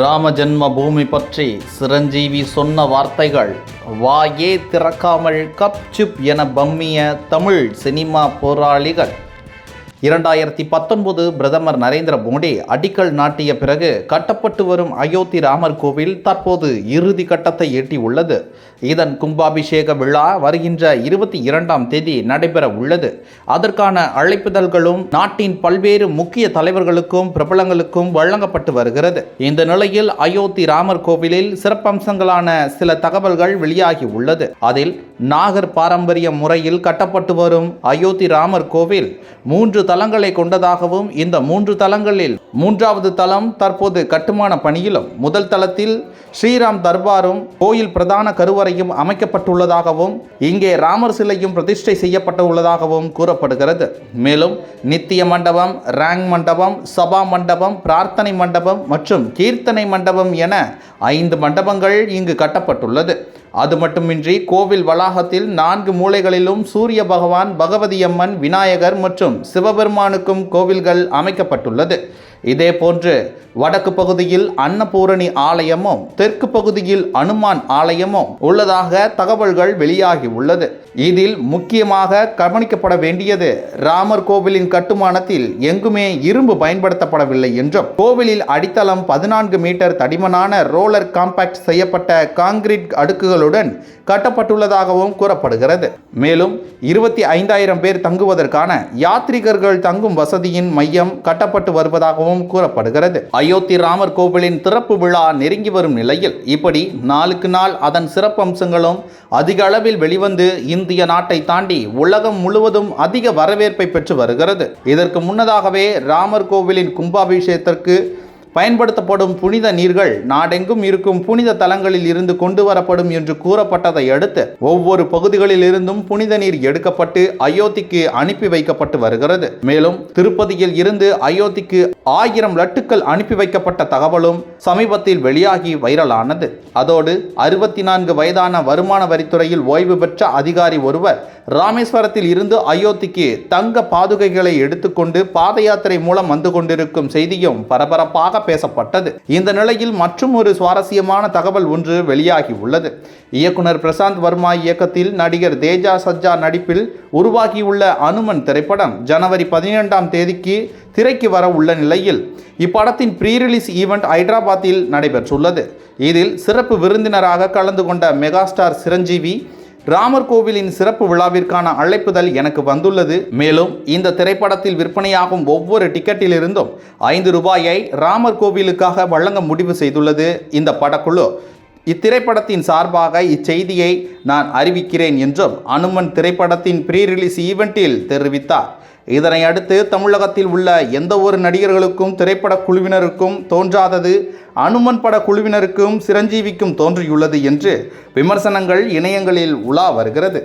ராம ஜென்ம பூமி பற்றி சிரஞ்சீவி சொன்ன வார்த்தைகள் வாயே திறக்காமல் கப் சிப் என பம்மிய தமிழ் சினிமா போராளிகள். இரண்டாயிரத்தி பத்தொன்பது பிரதமர் நரேந்திர மோடி அடிக்கல் நாட்டிய பிறகு கட்டப்பட்டு வரும் அயோத்தி ராமர் கோவில் தற்போது இறுதி கட்டத்தை எட்டியுள்ளது. இதன் கும்பாபிஷேக விழா வருகின்ற இருபத்தி இரண்டாம் தேதி நடைபெற உள்ளது. அதற்கான அழைப்புதல்களும் நாட்டின் பல்வேறு முக்கிய தலைவர்களுக்கும் பிரபலங்களுக்கும் வழங்கப்பட்டு வருகிறது. இந்த நிலையில் அயோத்தி ராமர் கோவிலில் சிறப்பம்சங்களான சில தகவல்கள் வெளியாகி உள்ளது. அதில் நாகர் பாரம்பரிய முறையில் கட்டப்பட்டு வரும் அயோத்தி ராமர் கோவில் மூன்று தலங்களை கொண்டதாகவும் இந்த மூன்று தலங்களில் மூன்றாவது தலம் தற்போது கட்டுமான பணியிலும் முதல் தளத்தில் ஸ்ரீராம் தர்பாரும் கோயில் பிரதான கருவறை கருவறையும் அமைக்கப்பட்டுள்ளதாகவும் இங்கே ராமர் சிலையும் பிரதிஷ்டை செய்யப்பட்டுள்ளதாகவும் கூறப்படுகிறது. மேலும் நித்திய மண்டபம் ரேங் மண்டபம் சபா மண்டபம் பிரார்த்தனை மண்டபம் மற்றும் கீர்த்தனை மண்டபம் என ஐந்து மண்டபங்கள் இங்கு கட்டப்பட்டுள்ளது. அது மட்டுமின்றி கோவில் வளாகத்தில் நான்கு மூலைகளிலும் சூரிய பகவான் பகவதி அம்மன் விநாயகர் மற்றும் சிவபெருமானுக்கும் கோவில்கள் அமைக்கப்பட்டுள்ளது. இதே போன்று வடக்கு பகுதியில் அன்னபூரணி ஆலயமும் தெற்கு பகுதியில் அனுமான் ஆலயமும் உள்ளதாக தகவல்கள் வெளியாகி உள்ளது. இதில் முக்கியமாக கவனிக்கப்பட வேண்டியது ராமர் கோவிலின் கட்டுமானத்தில் எங்குமே இரும்பு பயன்படுத்தப்படவில்லை என்றும் கோவிலில் அடித்தளம் பதினான்கு மீட்டர் தடிமனான ரோலர் காம்பாக்ட் செய்யப்பட்ட காங்கிரீட் அடுக்குகளுடன் கட்டப்பட்டுள்ளதாகவும் கூறப்படுகிறது. மேலும் இருபத்தி ஐந்தாயிரம் பேர் தங்குவதற்கான யாத்ரீகர்கள் தங்கும் வசதியின் மையம் கட்டப்பட்டு வருவதாகவும் வருவதாகவும் கூறப்படுகிறது. அயோத்தி ராமர் கோவிலின் திறப்பு விழா நெருங்கி வரும் நிலையில் இப்படி நாளுக்கு நாள் அதன் சிறப்பம்சங்களும் அதிக அளவில் வெளிவந்து இந்திய நாட்டை தாண்டி உலகம் முழுவதும் அதிக வரவேற்பை பெற்று வருகிறது. இதற்கு முன்னதாகவே ராமர் கோவிலின் கும்பாபிஷேகத்திற்கு பயன்படுத்தப்படும் புனித நீர்கள் நாடெங்கும் இருக்கும் புனித தலங்களில் இருந்து கொண்டு வரப்படும் என்று கூறப்பட்டதை அடுத்து ஒவ்வொரு பகுதிகளில் இருந்தும் புனித நீர் எடுக்கப்பட்டு அயோத்திக்கு அனுப்பி வைக்கப்பட்டு வருகிறது. மேலும் திருப்பதியில் இருந்து அயோத்திக்கு ஆயிரம் லட்டுக்கள் அனுப்பி வைக்கப்பட்ட தகவலும் சமீபத்தில் வெளியாகி வைரலானது. அதோடு அறுபத்தி நான்கு வயதான வருமான வரித்துறையில் ஓய்வு பெற்ற அதிகாரி ஒருவர் ராமேஸ்வரத்தில் இருந்து அயோத்திக்கு தங்க பாதுகைகளை எடுத்துக்கொண்டு பாத யாத்திரை மூலம் வந்து கொண்டிருக்கும் செய்தியும் பரபரப்பாக பேசப்பட்டது. இந்த நிலையில் மற்றும் ஒரு சுவாரஸ்யமான தகவல் ஒன்று வெளியாகி உள்ளது. இயக்குனர் பிரசாந்த் வர்மா இயக்கத்தில் நடிகர் தேஜா சஜ்ஜா நடிப்பில் உருவாகியுள்ள அனுமன் திரைப்படம் ஜனவரி பதினேழாம் தேதிக்கு திரைக்கு வர உள்ள நிலையில் இப்படத்தின் ப்ரீ ரிலீஸ் ஈவெண்ட் ஹைதராபாத்தில் நடைபெற்றுள்ளது. இதில் சிறப்பு விருந்தினராக கலந்து கொண்ட மெகாஸ்டார் சிரஞ்சீவி ராமர் கோவிலின் சிறப்பு விழாவிற்கான அழைப்புதல் எனக்கு வந்துள்ளது. மேலும் இந்த திரைப்படத்தில் விற்பனையாகும் ஒவ்வொரு டிக்கெட்டிலிருந்தும் ஐந்து ரூபாயை ராமர் கோவிலுக்காக வழங்க முடிவு செய்துள்ளது. இந்த படக்குழு இத்திரைப்படத்தின் சார்பாக இச்செய்தியை நான் அறிவிக்கிறேன் என்றும் அனுமன் திரைப்படத்தின் ப்ரீ ரிலீஸ் ஈவெண்ட்டில் தெரிவித்தார். இதனை அடுத்து தமிழகத்தில் உள்ள எந்த ஒரு நடிகர்களுக்கும் திரைப்பட குழுவினருக்கும் தோன்றாதது அனுமன் பட குழுவினருக்கும் சிரஞ்சீவிக்கும் தோன்றியுள்ளது என்று விமர்சனங்கள் இணையங்களில் உலா வருகிறது.